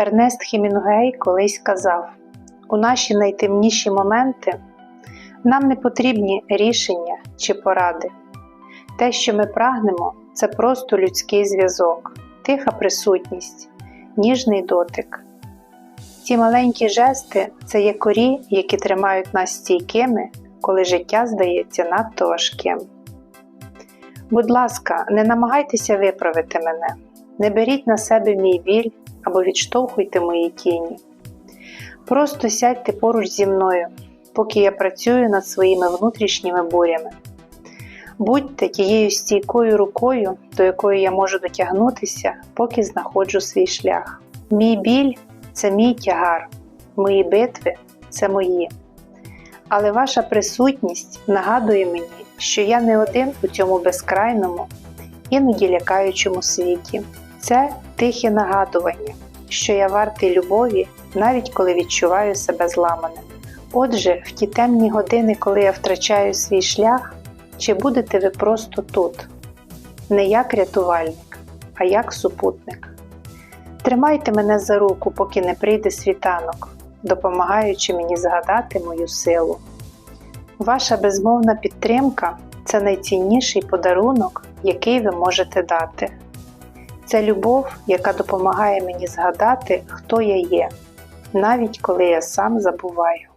Ернест Хемінгуей колись казав: у наші найтемніші моменти нам не потрібні рішення чи поради. Те, що ми прагнемо, це просто людський зв'язок, тиха присутність, ніжний дотик. Ці маленькі жести це якорі, які тримають нас стійкими, коли життя здається надто важким. Будь ласка, не намагайтеся виправити мене, не беріть на себе мій біль або відштовхуйте мої тіні. Просто сядьте поруч зі мною, поки я працюю над своїми внутрішніми бурями. Будьте тією стійкою рукою, до якої я можу дотягнутися, поки знаходжу свій шлях. Мій біль це мій тягар, мої битви це мої. Але ваша присутність нагадує мені, що я не один у цьому безкрайному, іноді лякаючому світі. Це тихе нагадування, що я вартий любові, навіть коли відчуваю себе зламаним. Отже, в ті темні години, коли я втрачаю свій шлях, чи будете ви просто тут, не як рятувальник, а як супутник. Тримайте мене за руку, поки не прийде світанок, допомагаючи мені згадати мою силу. Ваша безмовна підтримка це найцінніший подарунок, який ви можете дати. Це любов, яка допомагає мені згадати, хто я є, навіть коли я сам забуваю.